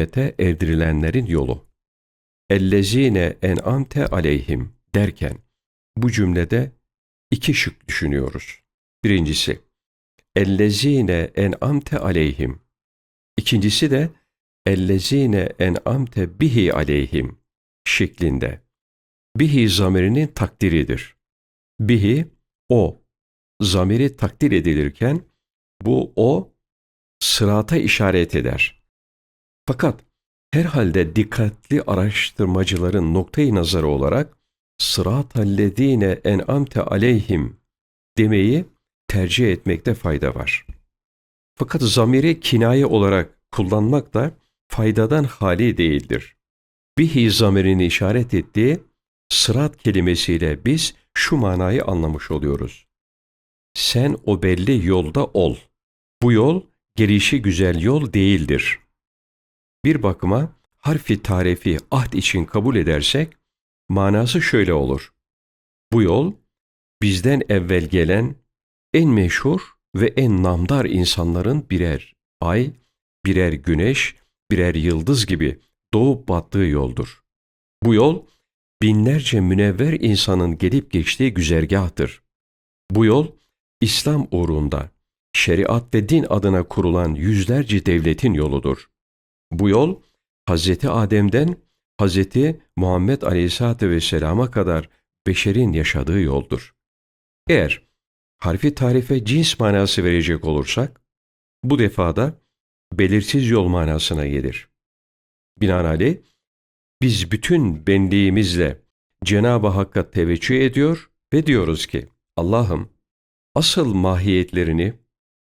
nimete erdirilenlerin yolu. Ellezine en'amte aleyhim derken bu cümlede iki şık düşünüyoruz. Birincisi, ellezine en'amte aleyhim. İkincisi de ellezine en'amte bihi aleyhim şeklinde. Bihi zamirinin takdiridir. Bihi o. Zamiri takdir edilirken bu o sırata işaret eder. Fakat herhalde dikkatli araştırmacıların noktayı nazarı olarak sıratallezine en'amte aleyhim demeyi tercih etmekte fayda var. Fakat zamiri kinaye olarak kullanmak da faydadan hali değildir. Bihi zamirini işaret ettiği sırat kelimesiyle biz şu manayı anlamış oluyoruz. Sen o belli yolda ol. Bu yol gelişi güzel yol değildir. Bir bakıma harfi tarifi ahd için kabul edersek manası şöyle olur. Bu yol bizden evvel gelen en meşhur ve en namdar insanların birer ay, birer güneş, birer yıldız gibi doğup battığı yoldur. Bu yol binlerce münevver insanın gelip geçtiği güzergahtır. Bu yol İslam uğrunda şeriat ve din adına kurulan yüzlerce devletin yoludur. Bu yol Hazreti Adem'den Hazreti Muhammed Aleyhisselatü Vesselam'a kadar beşerin yaşadığı yoldur. Eğer harfi tarife cins manası verecek olursak, bu defada belirsiz yol manasına gelir. Binaenaleyh, biz bütün benliğimizle Cenab-ı Hakk'a teveccüh ediyor ve diyoruz ki, Allah'ım, asıl mahiyetlerini,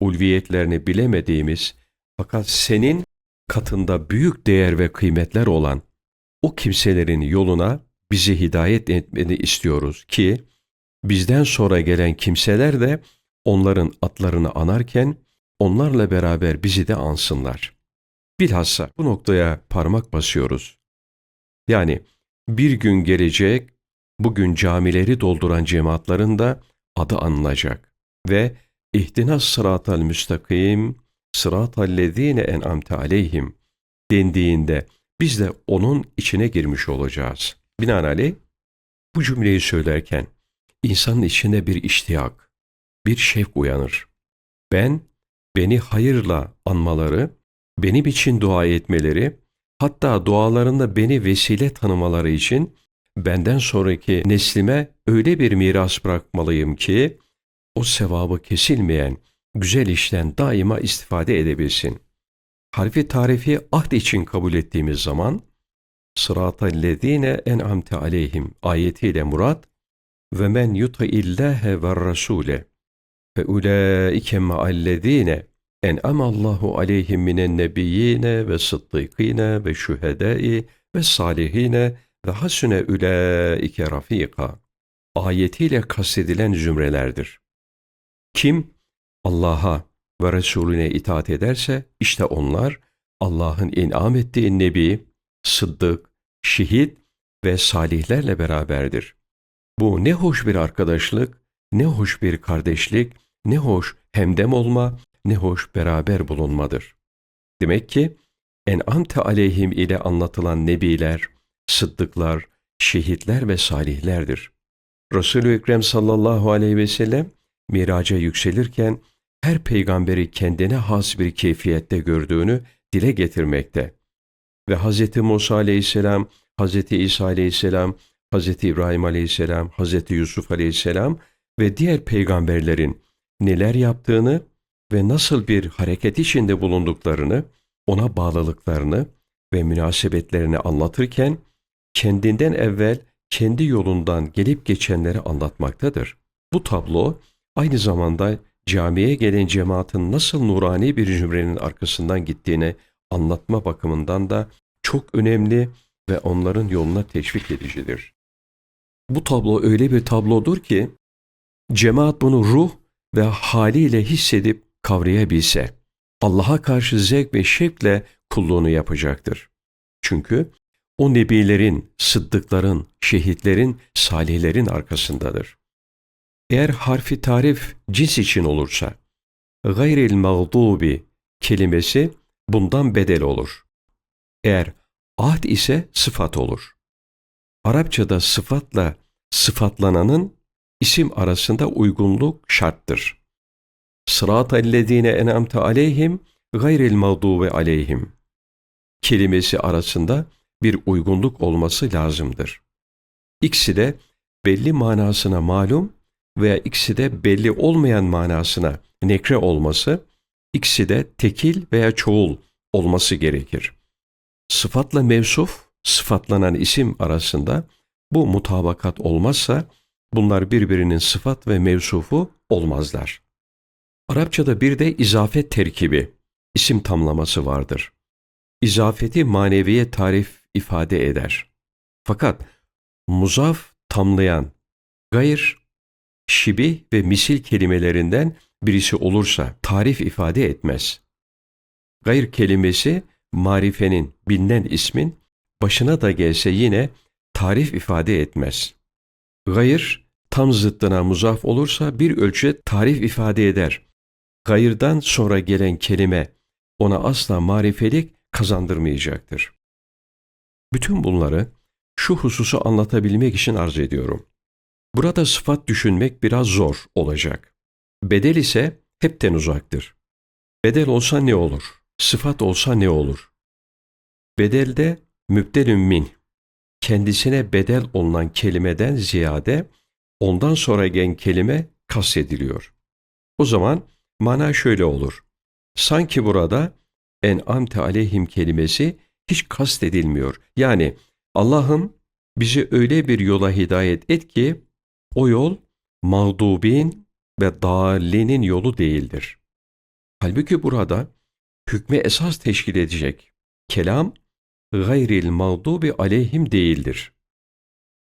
ulviyetlerini bilemediğimiz fakat senin katında büyük değer ve kıymetler olan o kimselerin yoluna bizi hidayet etmeni istiyoruz ki bizden sonra gelen kimseler de onların atlarını anarken onlarla beraber bizi de ansınlar. Bilhassa bu noktaya parmak basıyoruz. Yani bir gün gelecek, bugün camileri dolduran cemaatların da adı anılacak ve ihtinas sıratal müstakim, sıratal lezine en'amte aleyhim dendiğinde biz de onun içine girmiş olacağız. Binaenaleyh bu cümleyi söylerken insanın içinde bir iştiyak, bir şevk uyanır. Ben, beni hayırla anmaları, benim için dua etmeleri, hatta dualarında beni vesile tanımaları için benden sonraki neslime öyle bir miras bırakmalıyım ki, o sevabı kesilmeyen güzel işten daima istifade edebilsin. Harfi tarifi ahd için kabul ettiğimiz zaman, sıratallezine en'amte aleyhim ayetiyle murat ve men yuta'illâhe ve rasûle fe ulâike ma'allezîne en'amallahu aleyhim minen nebiyyine ve sıddıkîne ve şühedâi ve salihine ve hasune ulaike rafika ayetiyle kastedilen zümrelerdir. Kim Allah'a ve Resulüne itaat ederse işte onlar Allah'ın inam ettiği nebi, sıddık, şehit ve salihlerle beraberdir. Bu ne hoş bir arkadaşlık, ne hoş bir kardeşlik, ne hoş hemdem olma, ne hoş beraber bulunmadır. Demek ki en'amte aleyhim ile anlatılan nebiler, sıddıklar, şehitler ve salihlerdir. Resulü Ekrem sallallahu aleyhi ve sellem miraca yükselirken her peygamberi kendine has bir keyfiyette gördüğünü dile getirmekte. Ve Hz. Musa aleyhisselam, Hz. İsa aleyhisselam, Hz. İbrahim aleyhisselam, Hz. Yusuf aleyhisselam ve diğer peygamberlerin neler yaptığını ve nasıl bir hareket içinde bulunduklarını, ona bağlılıklarını ve münasebetlerini anlatırken kendinden evvel kendi yolundan gelip geçenleri anlatmaktadır. Bu tablo aynı zamanda camiye gelen cemaatin nasıl nurani bir cümlenin arkasından gittiğini anlatma bakımından da çok önemli ve onların yoluna teşvik edicidir. Bu tablo öyle bir tablodur ki cemaat bunu ruh ve haliyle hissedip kavrayabilse Allah'a karşı zevk ve şevkle kulluğunu yapacaktır. Çünkü o nebilerin, sıddıkların, şehitlerin, salihlerin arkasındadır. Eğer harfi tarif cins için olursa, gayril mağdubi kelimesi bundan bedel olur. Eğer ahd ise sıfat olur. Arapçada sıfatla sıfatlananın isim arasında uygunluk şarttır. Sırat-ellezine en'amte aleyhim gayril mağdubi aleyhim kelimesi arasında bir uygunluk olması lazımdır. İkisi de belli manasına malum veya ikisi de belli olmayan manasına nekre olması, ikisi de tekil veya çoğul olması gerekir. Sıfatla mevsuf, sıfatlanan isim arasında bu mutabakat olmazsa bunlar birbirinin sıfat ve mevsufu olmazlar. Arapçada bir de izafet terkibi, isim tamlaması vardır. İzafeti maneviye tarif ifade eder. Fakat muzaf tamlayan gayr, şibih ve misil kelimelerinden birisi olursa tarif ifade etmez. Gayr kelimesi marifenin, bilinen ismin başına da gelse yine tarif ifade etmez. Gayr tam zıttına muzaf olursa bir ölçüde tarif ifade eder. Gayrdan sonra gelen kelime ona asla marifelik kazandırmayacaktır. Bütün bunları şu hususu anlatabilmek için arz ediyorum. Burada sıfat düşünmek biraz zor olacak. Bedel ise hepten uzaktır. Bedel olsa ne olur? Sıfat olsa ne olur? Bedelde mübdelün min, kendisine bedel olunan kelimeden ziyade ondan sonra gelen kelime kastediliyor. O zaman mana şöyle olur. Sanki burada en'amte aleyhim kelimesi hiç kastedilmiyor. Yani Allah'ım bizi öyle bir yola hidayet et ki o yol mağdubin ve dâlinin yolu değildir. Halbuki burada hükmü esas teşkil edecek kelam gayril mağdubi aleyhim değildir.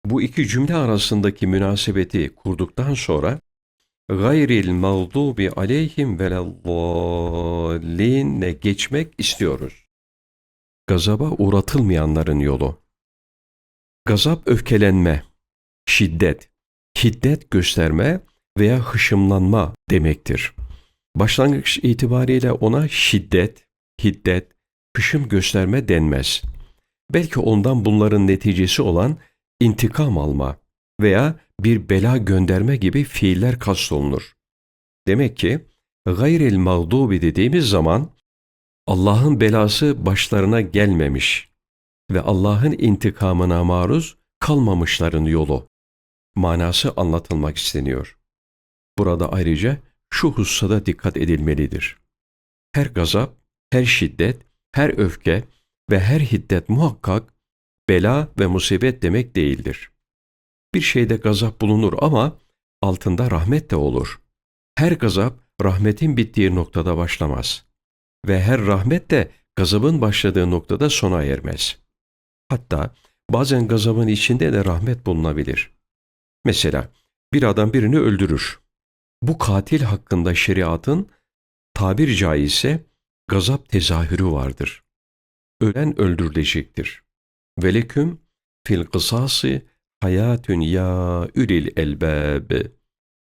Bu iki cümle arasındaki münasebeti kurduktan sonra gayril mağdubi aleyhim velellalline geçmek istiyoruz. Gazaba uğratılmayanların yolu. Gazap öfkelenme, şiddet, hiddet gösterme veya hışımlanma demektir. Başlangıç itibariyle ona şiddet, hiddet, hışım gösterme denmez. Belki ondan bunların neticesi olan intikam alma veya bir bela gönderme gibi fiiller kastolunur. Demek ki gayril mağdubi dediğimiz zaman Allah'ın belası başlarına gelmemiş ve Allah'ın intikamına maruz kalmamışların yolu manası anlatılmak isteniyor. Burada ayrıca şu hususada dikkat edilmelidir. Her gazap, her şiddet, her öfke ve her hiddet muhakkak bela ve musibet demek değildir. Bir şeyde gazap bulunur ama altında rahmet de olur. Her gazap rahmetin bittiği noktada başlamaz. Ve her rahmet de gazabın başladığı noktada sona ermez. Hatta bazen gazabın içinde de rahmet bulunabilir. Mesela bir adam birini öldürür. Bu katil hakkında şeriatın tabir caizse gazap tezahürü vardır. Ölen öldürülecektir. Veleküm fil kısası hayatun ya ülil elbab.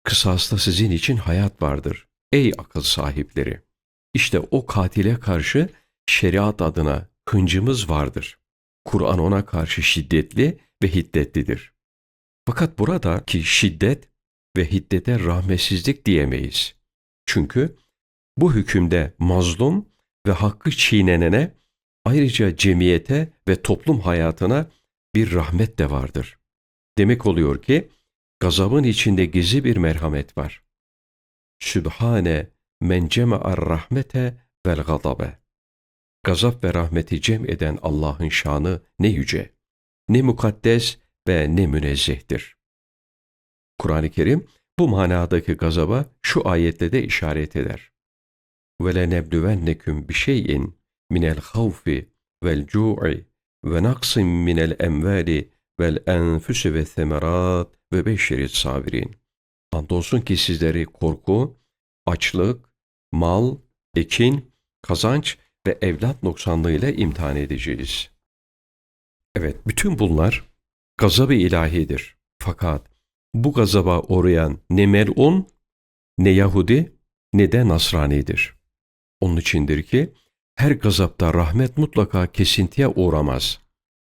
Kısasta sizin için hayat vardır. Ey akıl sahipleri! İşte o katile karşı şeriat adına hıncımız vardır. Kur'an ona karşı şiddetli ve hiddetlidir. Fakat buradaki şiddet ve hiddete rahmetsizlik diyemeyiz. Çünkü bu hükümde mazlum ve hakkı çiğnenene ayrıca cemiyete ve toplum hayatına bir rahmet de vardır. Demek oluyor ki gazabın içinde gizli bir merhamet var. Sübhane men cema'ar rahmete vel gadabe. Gazap ve rahmeti cem eden Allah'ın şanı ne yüce, ne mukaddes ve ne münezzehtir. Kur'an-ı Kerim bu manadaki gazaba şu ayette de işaret eder. وَلَنَبْلُوَنَّكُمْ بِشَيْءٍ مِنَ الْخَوْفِ وَالْجُوعِ وَنَقْصٍ مِنَ الْاَمْوَالِ وَالْاَنْفُسِ وَالثَّمَرَاتِ وَبَشِّرِ sabirin. Andolsun ki sizleri korku, açlık, mal, ekin, kazanç ve evlat noksanlığıyla imtihan edeceğiz. Evet, bütün bunlar gazabı ilahidir. Fakat bu gazaba uğrayan ne melun, ne Yahudi, ne de Nasranidir. Onun içindir ki her gazapta rahmet mutlaka kesintiye uğramaz.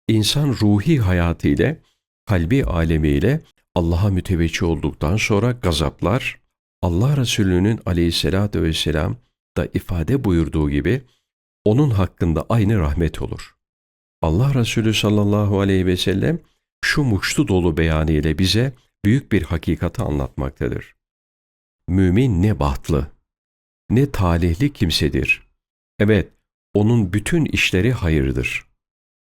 İnsan ruhi hayatı ile, kalbi alemiyle Allah'a müteveccih olduktan sonra gazaplar, Allah Resulü'nün aleyhissalatü vesselam da ifade buyurduğu gibi onun hakkında aynı rahmet olur. Allah Resulü sallallahu aleyhi ve sellem şu muştu dolu beyanı ile bize büyük bir hakikati anlatmaktadır. Mümin ne bahtlı, ne talihli kimsedir. Evet, onun bütün işleri hayırdır.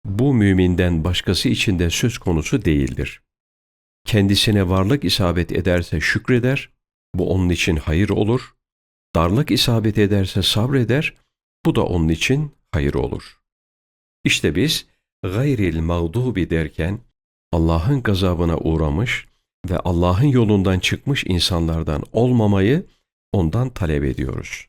Bu müminden başkası için de söz konusu değildir. Kendisine varlık isabet ederse şükreder, bu onun için hayır olur. Darlık isabet ederse sabreder, bu da onun için hayır olur. İşte biz gayril mağdubi derken Allah'ın gazabına uğramış ve Allah'ın yolundan çıkmış insanlardan olmamayı ondan talep ediyoruz.